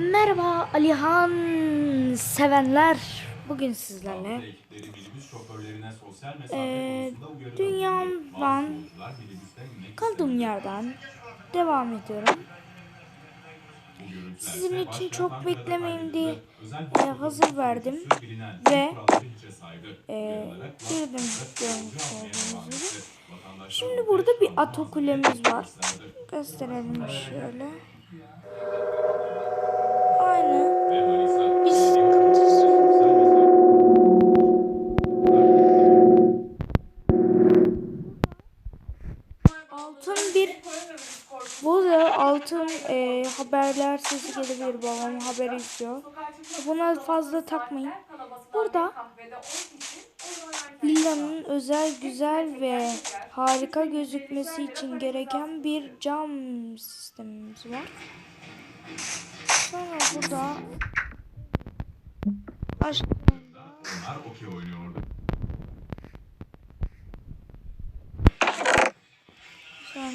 Merhaba Alihan sevenler. Bugün sizlerle Ee, uyarıda dünyamdan kaldığım yerden devam ediyorum. Sizin için çok beklemeyin diye, e, hazır verdim ve, e, girdim. Vatandaşlar Şimdi burada bir çıkan ato manzaraya kulemiz tepki var. Gösterelim şöyle. Aynı. Ve Manisa- Bir sıkıntısı yok. Sosyal mesafe- Altın bir bu da altın e, haberler sesi gelebilir babam izliyor. Buna fazla takmayın. Burada villanın özel güzel ve harika gözükmesi için gereken bir cam sistemimiz var. Sonra burada başka sonra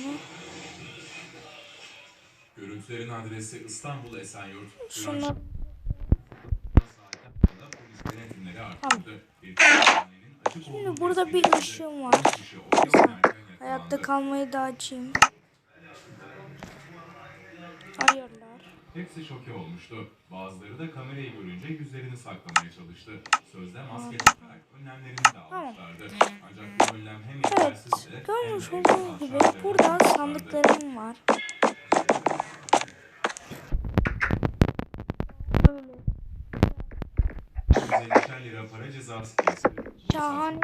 Görüntülerin adresi İstanbul Esenyurt. şuna Şimdi burada bir ışığım var. Hayatta kalmayı da açayım. Ayarlar. Hepsi şoke olmuştu. Bazıları da kamerayı görünce yüzlerini saklamaya çalıştı. Sözde maske takarak önlemlerini de almışlardı. Ancak bu önlem hem Evet, yetersizdi hem görmüş de olduğunuz gibi burada sandıklarım var. Lira para cezası kesildi. Şahane.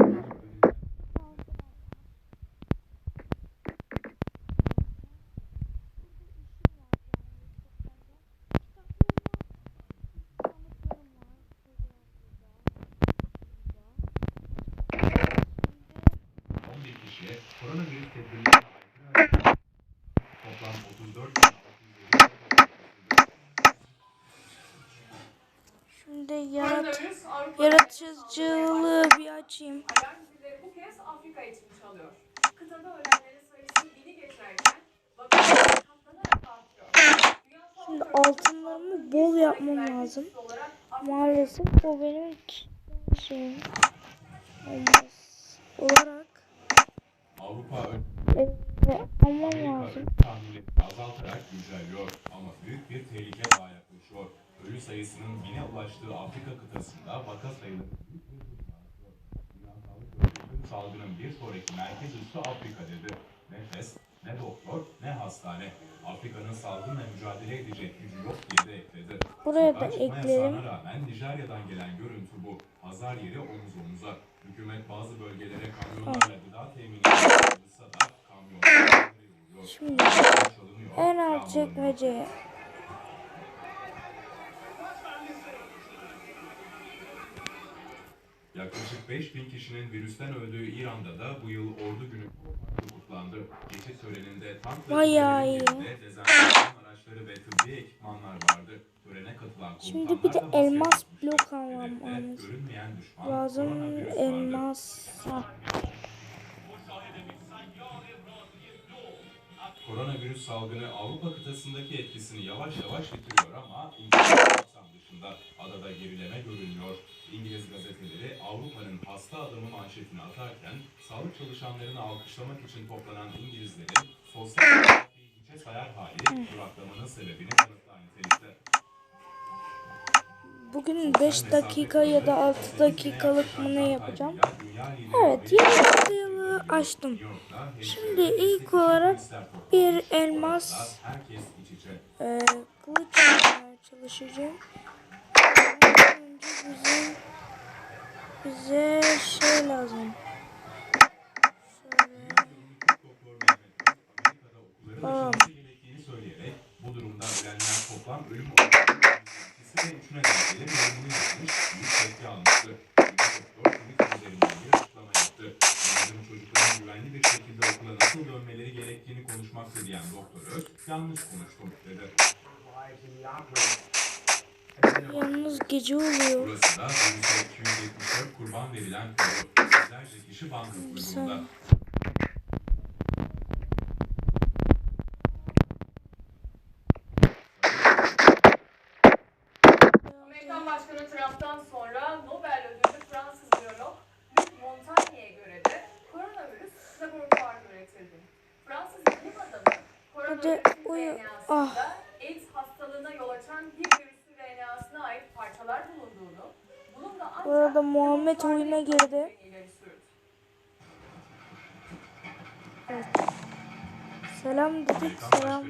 Avrupa yaratıcılığı bir açayım. Alarm zilleri bu kez Afrika için çalıyor. Kıtada ölenlerin sayısı bini geçerken vakalar Şimdi altınlarımı bol yapmam lazım. Maalesef o benim şeyim olmaz olarak Avrupa evde almam lazım. tahminlerini azaltarak günceliyor ama büyük bir tehlike daha yaklaşıyor. Ölü sayısının bine ulaştığı Afrika kıtasında vaka sayıları salgının bir sonraki merkez üssü Afrika dedi. Ne test, ne doktor, ne hastane. Afrika'nın salgınla mücadele edecek gücü yok diye de ekledi. Buraya da ekleyelim. rağmen Nijerya'dan gelen görüntü bu. Pazar yeri omuz omuza. Hükümet bazı bölgelere kamyonlarla gıda temini yaptırırsa da kamyonlar. Şimdi en alt yağmalanıyor. Yaklaşık 5000 kişinin virüsten öldüğü İran'da da bu yıl Ordu Günü kutlandı. Geçit töreninde tank ve Bayağı füzelerin iyi. yerine dezenfektan araçları ve tıbbi ekipmanlar vardı. Törene katılan Şimdi bir de elmas blok almam Hedefte lazım. elmas. Koronavirüs salgını Avrupa kıtasındaki etkisini yavaş yavaş yitiriyor ama dışında adada gerileme görülmüyor. İngiliz gazeteleri Avrupa'nın hasta adamı manşetini atarken sağlık çalışanlarını alkışlamak için toplanan İngilizlerin sosyal hiçe sayar hali duraklamanın sebebini kanıtlar nitelikte. Bugün 5 dakika ya da 6 dakikalık mı ne yapacağım? Evet, videoyu açtım. Şimdi ilk olarak bir elmas e, kılıç çalışacağım. Bize, bize şey lazım. Tamam. bu durumda ölenler toplam ölüm ve üçüne denk gelip Yalnız gece oluyor. Burası da virüse 274 kurban verilen konu. Yüzlerce kişi banka kuyruğunda. Başkanı Trump'tan sonra Nobel ödüllü Fransız biyolog Luc Montagnet'e göre de koronavirüs laboratuvarda üretildi. Fransız bilim adamı koronavirüsün uyu- RNA'sında AIDS hastalığına yol açan bir virüsün RNA'sına ait parçalar bulunduğunu, bunun da ancak Bu arada Muhammed laboratuvarda oyuna girdi. yapılabileceğini ileri sürdü. Evet. Selam dedik. Selam. Bir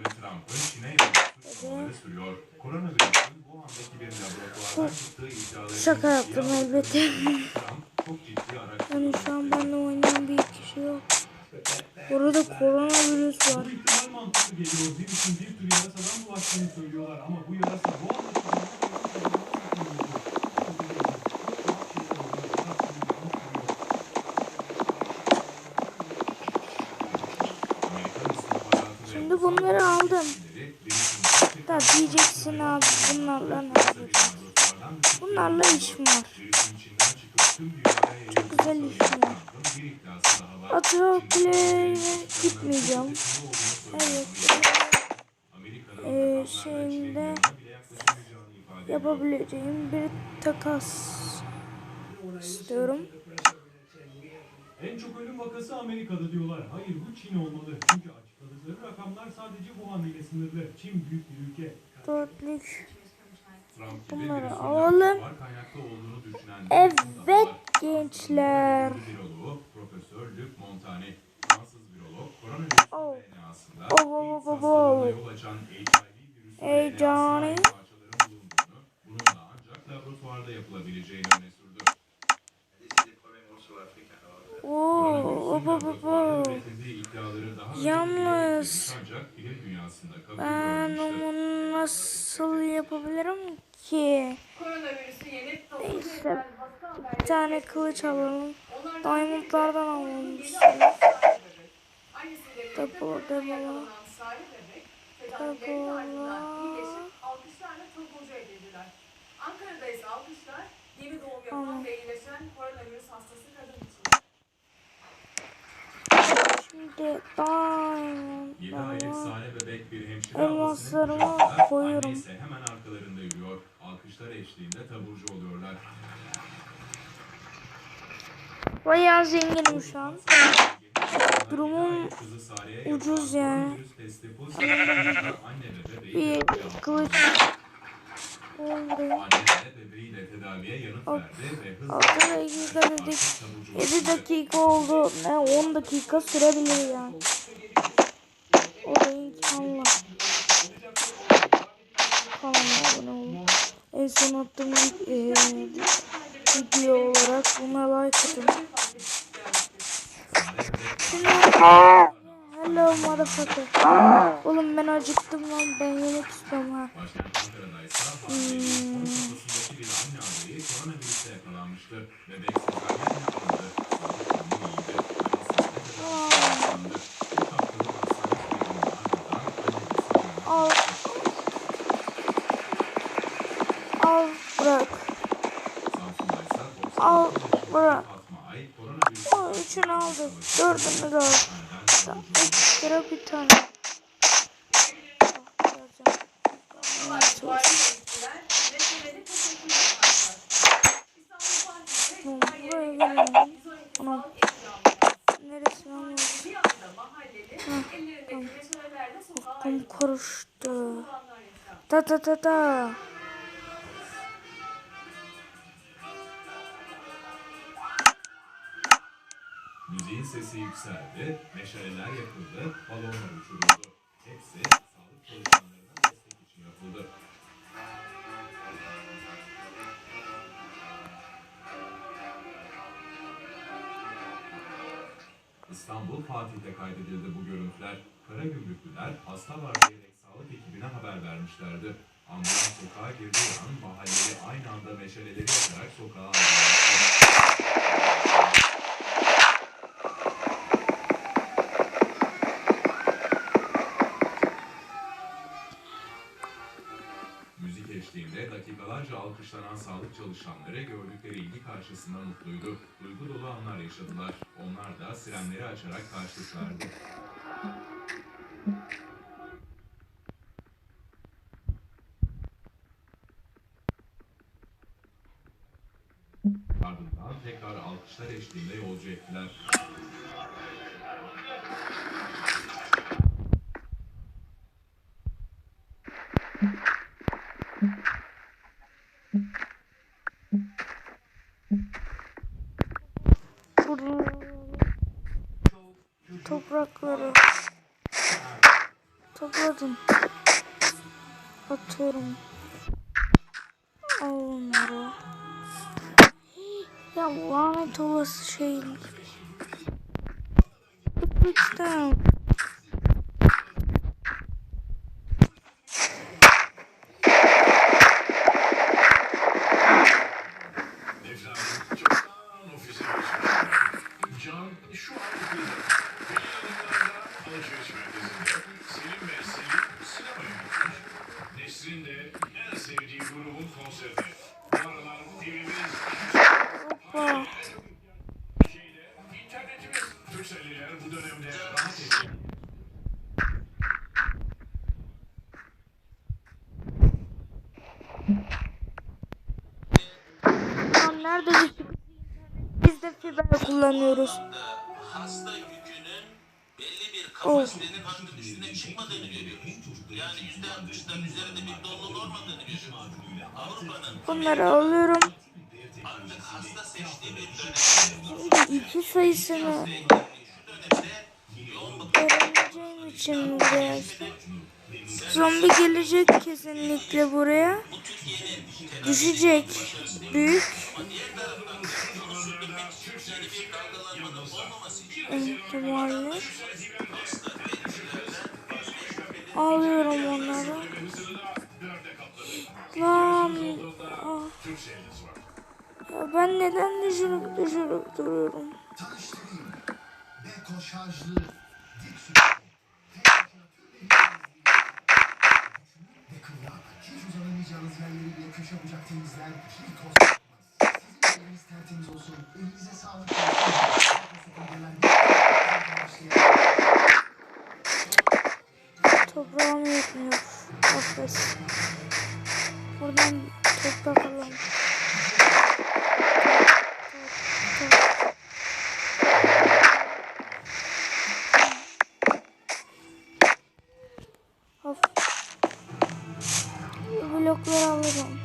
iddiaları Şaka yaptım elbette. Yani şu an benimle oynayan bir kişi yok. Burada koronavirüs var. Bu ihtimal mantıklı geliyor. Virüsün bir tür yarasadan bulaştığını söylüyorlar ama bu yarasa bu anda Şimdi bunları aldım. Da diyeceksin abi bunlarla ne yapacağız? Bunlarla işim var. Yayıldığı güzel işim var. Çin'in gitmeyeceğim. Evet. Ee, ediyor. Yapabileceğim bir takas istiyorum. En çok ölüm vakası Amerika'da diyorlar. Hayır bu Çin olmalı. Çünkü açıkladıkları rakamlar sadece Wuhan ile sınırlı. Çin büyük bir ülke. Dörtlük. Trump gibi Bunları virüsün alalım. laboratuvar kaynaklı olduğunu düşünen bir Evet gençler. Viroloğu Profesör Luc Montagny, Fransız virolog, koronavirüsün Oh. Oh, oh, oh, oh, hastalığına oh. yol açan HIV virüsü Hey, Johnny. ait parçaların bulunduğunu, bunun da ancak laboratuvarda yapılabileceğini öne sürdü. Oo, üretildiği iddiaları daha önce Yalnız Ben onu nasıl yapabilirim ki? Koronavirüsü yenip toplum Neyse. Bir tane kılıç alalım. Diamondlardan alalım alkışlarla taburcu edildiler. Ankara'da ise alkışlar yeni doğum yapan ve iyileşen koronavirüs hastası kadın için. Şimdi Diamond 7 aylık sahne bebek bir hemşire Elmaslarımı koyuyorum. Anne ise hemen arkalarında yürüyor. Alkışlar eşliğinde taburcu oluyorlar. Bayağı zenginim şu an. Durumum ucuz yani. Bir kılıç öldüreyim. Anne de bebeğiyle tedaviye yanıt verdi ve hızla Altı dakika artık dedik. taburcu 7 oldu. dakika oldu. Ne 10 dakika sürebilir yani. O da imkanlı. Kanalıma abone olun. En son attığım e, video olarak buna like atın. Şimdi Hello motherfucker. Oğlum ben acıktım lan ben yemek istiyorum ha. Hmm. 10 kafasındaki bir anne adayı koronavirüse yakalanmıştı. Bebek sezaryen yapıldı. Sağlık durumu iyiydi. Annesi de yaşlandı. Bir haftalık hastane sürecinin ardından annesi Al. Al bırak. Samsun'daysa 92 Al, bırak. O üçünü aldık. Dördünü de al. Ekstra bir tane. Duvar temsilciler meselede teşekkür yaparlar. İstanbul Tamam, Partisi buraya yerine gelmeyin. gelen 112 Anam. sağlık ekibi ambulans. Neresi lan bu? Ayrıldı. karıştı. Ta ta ta ta. Sesi yükseldi, meşaleler yakıldı, balonlar uçuruldu. Hepsi sağlık çalışanlarına destek için yapıldı. İstanbul Fatih'te kaydedildi bu görüntüler. Karagümrüklüler hasta var diyerek sağlık ekibine haber vermişlerdi. Ambulans sokağa girdiği an mahalleli aynı anda meşaleleri yakarak sokağa almıştı. Dakikalarca alkışlanan sağlık çalışanları gördükleri ilgi karşısında mutluydu. Duygu dolu anlar yaşadılar. Onlar da sirenleri açarak karşılık verdi. Ardından tekrar alkışlar eşliğinde yolcu ettiler. Topladım. Atıyorum. Onları. Ya lanet olası şey. Efendim Lan nerede bir Biz de fiber kullanıyoruz. hasta yükünün belli bir Oh. kapasitenin hattın üstüne çıkmadığını görüyoruz. Yani yüzde altmıştan üzerinde bir doluluk olmadığını görüyoruz. Avrupa'nın Bunları alıyorum. artık hasta seçtiği bir dönem. Şimdi iki sayısını dönemde öğreneceğim için buraya açtım. Zombi gelecek kesinlikle buraya. Düşecek. Büyük ihtimalle. Alıyorum onları. Lan. Ah. Ya ben neden düşürüp düşürüp duruyorum? Tanıştırayım. Beko şarjlı yerleri bile köşe bucak temizler. Yapmaz. Sizin eliniz tertemiz olsun. Elinize sağlık. Toprağım yetmiyor. Affet. Buradan toprak alalım. Top, Blokları alırım.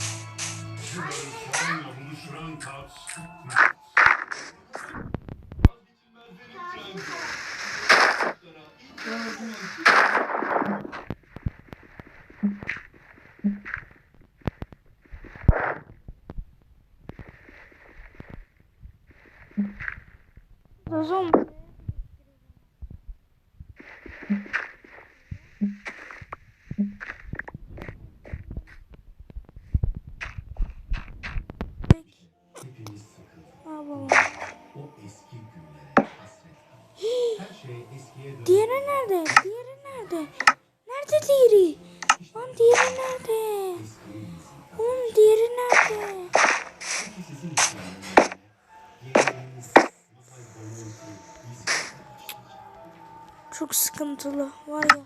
Sıkıntılı var ya.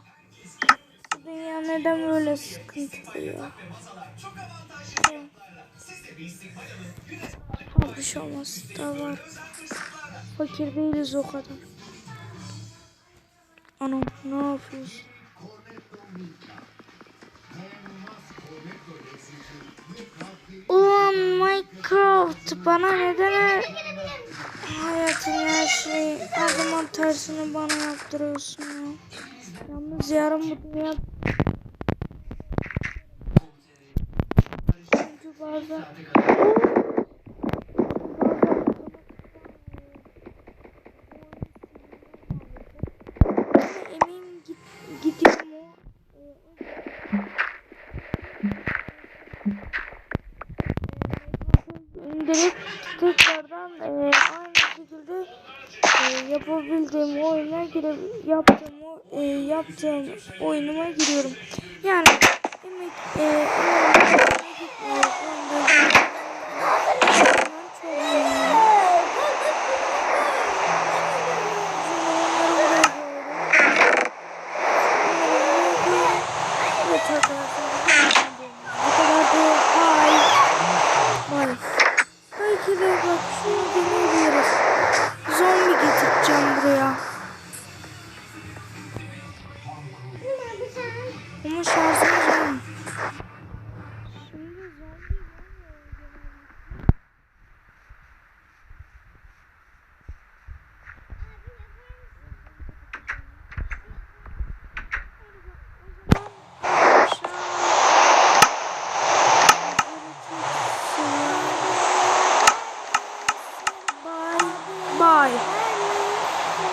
Bu dünya neden böyle sıkıntılı ya? Ha, bir şey var. Fakir değiliz o kadar. Anam ne yapıyorsun? Ulan Minecraft bana neden hayatın her şeyi her zaman tersini bana yaptırıyorsun ya. Yalnız yarın bu dünya çünkü bazen görev yaptığım o e, yaptığım oyunuma giriyorum. Yani emek e, emek, emek, emek, emek, emek, emek, emek.